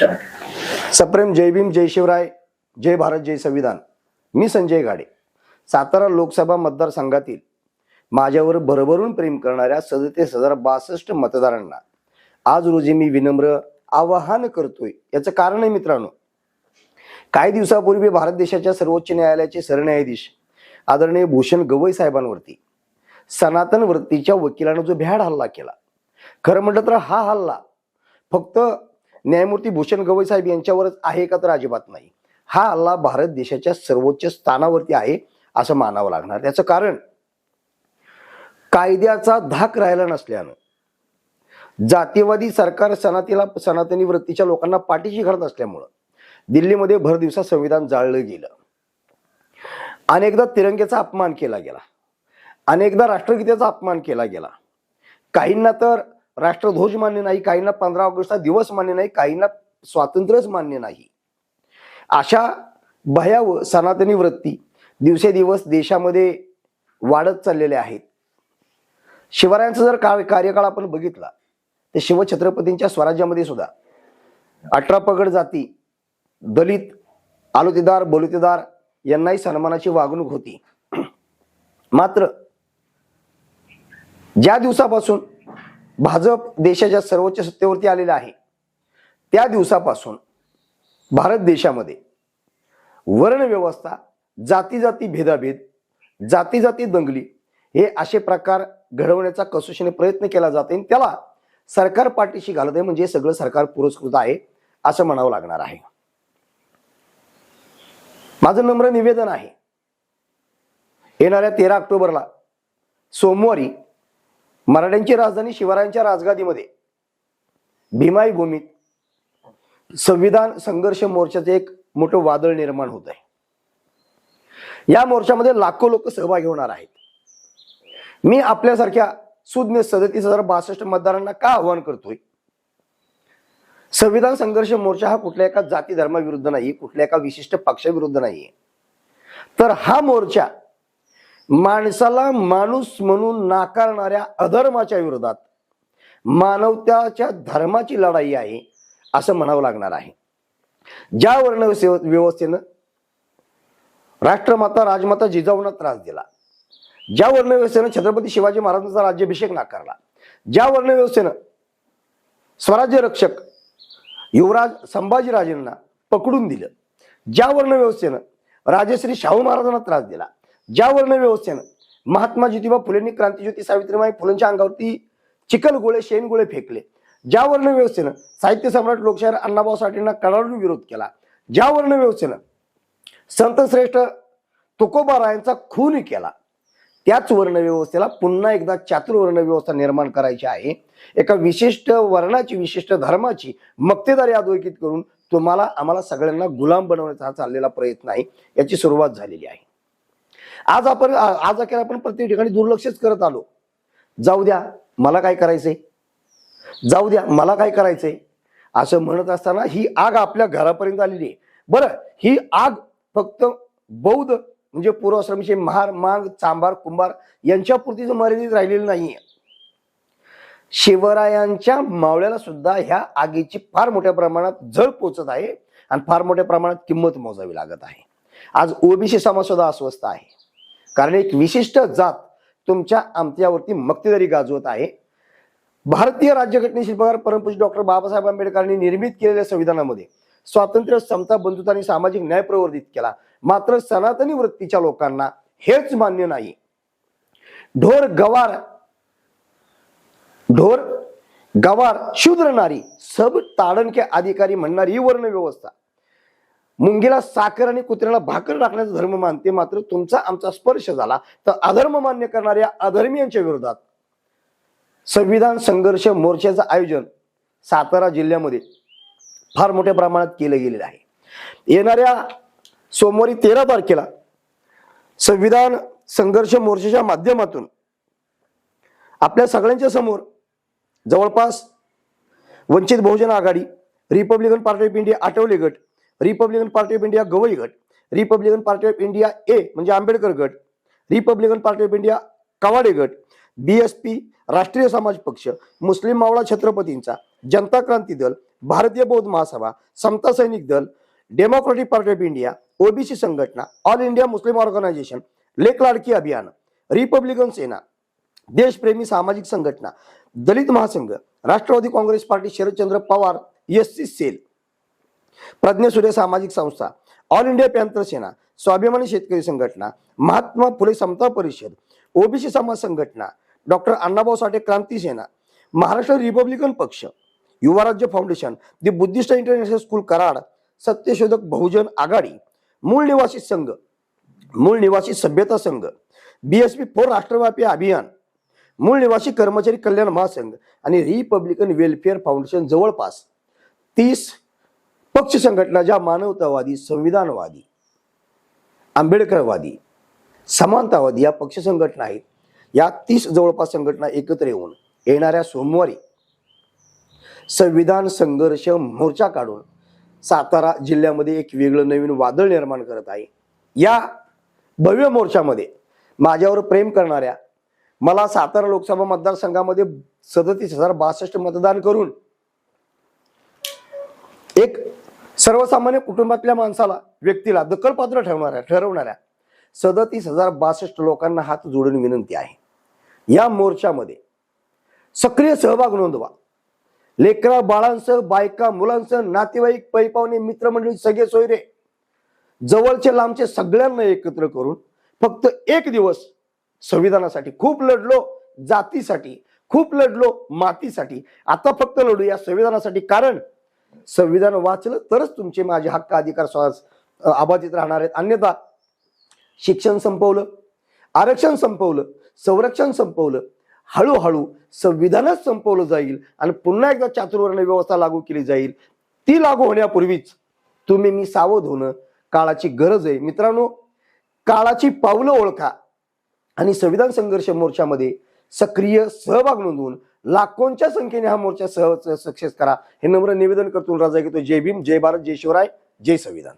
सप्रेम जय भीम जय शिवराय जय भारत जय संविधान. मी संजय गाडे. सातारा लोकसभा मतदारसंघातील माझ्यावर भरभरून प्रेम करणाऱ्या सदतीस हजार बासष्ट मतदारांना आज रोजी मी विनम्र आवाहन करतोय. याचं कारण आहे मित्रांनो काही दिवसापूर्वी भारत देशाच्या सर्वोच्च न्यायालयाचे सरन्यायाधीश आदरणीय भूषण गवई साहेबांवरती सनातन वृत्तीच्या वकिलानं जो भ्याड हल्ला केला. खरं म्हटलं तर हा हल्ला फक्त न्यायमूर्ती भूषण गवई साहेब यांच्यावरच आहे का तर अजिबात नाही. हा हल्ला भारत देशाच्या सर्वोच्च स्थानावरती आहे असं मानावं लागणार. त्याचं कारण कायद्याचा धाक राहिला नसल्यानं. जातीवादी सरकार सनातीला सनातनी वृत्तीच्या लोकांना पाठीशी घालत असल्यामुळं दिल्लीमध्ये भर दिवसा संविधान जाळलं गेलं. अनेकदा तिरंग्याचा अपमान केला गेला. अनेकदा राष्ट्रगीतेचा अपमान केला गेला. काहींना तर राष्ट्रध्वज मान्य नाही काहींना पंधरा ऑगस्टचा दिवस मान्य नाही काहींना स्वातंत्र्यच मान्य नाही. अशा भयाव सनातनी वृत्ती दिवसेदिवस देशामध्ये वाढत चाललेल्या आहेत. शिवरायांचा जर काळ कार्यकाळ आपण बघितला तर शिवछत्रपतींच्या स्वराज्यामध्ये सुद्धा अठरा पगड जाती दलित आलोतेदार बलुतेदार यांनाही सन्मानाची वागणूक होती. मात्र ज्या दिवसापासून भाजप देशाच्या सर्वोच्च सत्तेवरती आलेला आहे. त्या दिवसापासून भारत देशामध्ये वर्णव्यवस्था जाती जाती भेदाभेद जाती जाती दंगली हे असे प्रकार घडवण्याचा कसोशीने प्रयत्न केला जात आणि त्याला सरकार पाठीशी घालत आहे म्हणजे सगळं सरकार पुरस्कृत आहे असं म्हणावं लागणार आहे. माझं नम्र निवेदन आहे येणाऱ्या तेरा ऑक्टोबरला सोमवारी मराठ्यांची राजधानी शिवरायांच्या राजगादीमध्ये. भीमाई भूमीत संविधान संघर्ष मोर्चाचे एक मोठं वादळ निर्माण होत आहे. या मोर्चामध्ये लाखो लोक सहभागी होणार आहेत. मी आपल्यासारख्या सुज्ञ सदतीस हजार बासष्ट मतदारांना का आव्हान करतोय? संविधान संघर्ष मोर्चा हा कुठल्या एका जाती धर्माविरुद्ध नाही कुठल्या एका विशिष्ट पक्षाविरुद्ध नाहीये. तर हा मोर्चा माणसाला माणूस म्हणून नाकारणाऱ्या अधर्माच्या विरोधात मानवत्याच्या धर्माची लढाई आहे असं म्हणावं लागणार आहे. ज्या वर्ण व्यवस्थेनं राष्ट्रमाता राजमाता जिजाऊंना त्रास दिला ज्या वर्णव्यवस्थेनं छत्रपती शिवाजी महाराजांचा राज्याभिषेक नाकारला ज्या वर्णव्यवस्थेनं स्वराज्य रक्षक युवराज संभाजीराजेंना पकडून दिलं ज्या वर्णव्यवस्थेनं राजश्री शाहू महाराजांना त्रास दिला ज्या वर्ण व्यवस्थेनं. महात्मा ज्योतिबा फुलेंनी क्रांतीज्योती सावित्रीबाई फुलेंच्या अंगावरती चिखल गोळे शेण गोळे फेकले. ज्या वर्णव्यवस्थेनं साहित्य सम्राट लोकशाहीर अण्णाभाऊ साठेंना कडाडून विरोध केला. ज्या वर्ण व्यवस्थेनं संतश्रेष्ठ तुकोबारायांचा खून केला. त्याच वर्णव्यवस्थेला पुन्हा एकदा चातुर्वर्ण व्यवस्था निर्माण करायची आहे. एका विशिष्ट वर्णाची विशिष्ट धर्माची मक्तेदारी अधोरेखित करून तुम्हाला आम्हाला सगळ्यांना गुलाम बनवण्याचा हा चाललेला प्रयत्न आहे. याची सुरुवात झालेली आहे. आज आपण आज अखेर आपण प्रत्येक ठिकाणी दुर्लक्षच करत आलो. जाऊ द्या मला काय करायचंय? जाऊ द्या मला काय करायचंय? असं म्हणत असताना ही आग आपल्या घरापर्यंत आलेली आहे. बरं ही आग फक्त बौद्ध म्हणजे पूर्वाश्रमीचे महार मांग चांभार कुंभार यांच्यापुरतीच मर्यादित राहिलेली नाहीये. शिवरायांच्या मावळ्याला सुद्धा ह्या आगीची फार मोठ्या प्रमाणात झळ पोचत आहे आणि फार मोठ्या प्रमाणात किंमत मोजावी लागत आहे. आज ओबीसी समाज सुद्धा अस्वस्थ आहे. कारण एक विशिष्ट जात तुमच्या आमच्यावरती मक्तेदारी गाजवत आहे. भारतीय राज्यघटने शिल्पकार परमपूज्य डॉक्टर बाबासाहेब आंबेडकरांनी निर्मित केलेल्या संविधानामध्ये स्वातंत्र्य समता बंधुता आणि सामाजिक न्याय प्रवर्धित केला. मात्र सनातनी वृत्तीच्या लोकांना हेच मान्य नाही. ढोर गवार ढोर गवार शूद्र नारी सब ताडण के अधिकारी म्हणणारी ही वर्ण व्यवस्था मुंगीला साखर आणि कुत्र्याला भाकर टाकण्याचा धर्म मानते मात्र तुमचा आमचा स्पर्श झाला तर अधर्म मान्य करणाऱ्या अधर्मीयांच्या विरोधात. संविधान संघर्ष मोर्चाचं आयोजन सातारा जिल्ह्यामध्ये फार मोठ्या प्रमाणात केलं गेलेलं आहे. येणाऱ्या सोमवारी तेरा तारखेला संविधान संघर्ष मोर्चाच्या माध्यमातून आपल्या सगळ्यांच्या समोर जवळपास Vanchit Bahujan Aghadi Republican Party of India Athawale गट Republican Party of India Gavai गट Republican Party of India A म्हणजे आंबेडकर गट Republican Party of India Kawade गट बीएसपी राष्ट्रीय समाज पक्ष मुस्लिम मावळा छत्रपतींचा जनता क्रांती दल भारतीय बौद्ध Mahasabha Samata Sainik Dal Democratic Party of India OBC संघटना ऑल इंडिया मुस्लिम ऑर्गनायझेशन लेख लाडकी अभियान रिपब्लिकन सेना देशप्रेमी सामाजिक संघटना Dalit Mahasangh Rashtravadi Congress Party Sharadchandra Pawar S C cell Pradnyasurya सामाजिक संस्था ऑल इंडिया पॅन्थर सेना स्वाभिमानी शेतकरी संघटना महात्मा फुले समता परिषद ओबीसी समाज संघटना डॉक्टर अण्णाभाऊ साठे क्रांती सेना महाराष्ट्र रिपब्लिकन पक्ष युवा राज्य foundation the Buddhist International School Karad Satyashodhak Bahujan Aghadi मूळ निवासी संघ मूळ निवासी सभ्यता संघ बीएसपी फोर राष्ट्रव्यापी अभियान मूळ निवासी कर्मचारी कल्याण महासंघ आणि रिपब्लिकन वेलफेअर फाउंडेशन जवळपास तीस पक्ष संघटना ज्या मानवतावादी संविधानवादी आंबेडकरवादी समानतावादी या पक्ष संघटना आहेत या तीस जवळपास संघटना एकत्र येऊन येणाऱ्या सोमवारी संविधान संघर्ष मोर्चा काढून सातारा जिल्ह्यामध्ये एक वेगळं नवीन वादळ निर्माण करत आहे. या भव्य मोर्चामध्ये माझ्यावर प्रेम करणाऱ्या मला सातारा लोकसभा मतदारसंघामध्ये सदतीस हजार बासष्ट मतदान करून एक सर्वसामान्य कुटुंबातल्या माणसाला व्यक्तीला दखलपात्र ठेवणाऱ्या ठरवणाऱ्या सदतीस हजार बासष्ट लोकांना हात जोडून विनंती आहे. या मोर्चामध्ये सक्रिय सहभाग नोंदवा. लेकरा बाळांसह बायका मुलांसह नातेवाईक पैपावणे मित्रमंडळी सगळे सोयरे जवळचे लांबचे सगळ्यांना एकत्र करून फक्त एक दिवस संविधानासाठी खूप लढलो जातीसाठी खूप लढलो मातीसाठी. आता फक्त लढू या संविधानासाठी. कारण संविधान वाचलं तरच तुमचे माझे हक्क अधिकार स्वास अबाधित राहणार आहेत. अन्यथा शिक्षण संपवलं आरक्षण संपवलं संरक्षण संपवलं हळूहळू संविधानच संपवलं जाईल आणि पुन्हा एकदा चातुर्वर्ण व्यवस्था लागू केली जाईल. ती लागू होण्यापूर्वीच तुम्ही मी सावध होणं काळाची गरज आहे. मित्रांनो काळाची पावलं ओळखा आणि संविधान संघर्ष मोर्चामध्ये सक्रिय सहभाग नोंदवून लाखोंच्या संख्येने हा मोर्चा सह सक्सेस करा. हे नम्र निवेदन करतो राजा घेतो जय भीम जय भारत जय शिवराय जय संविधान.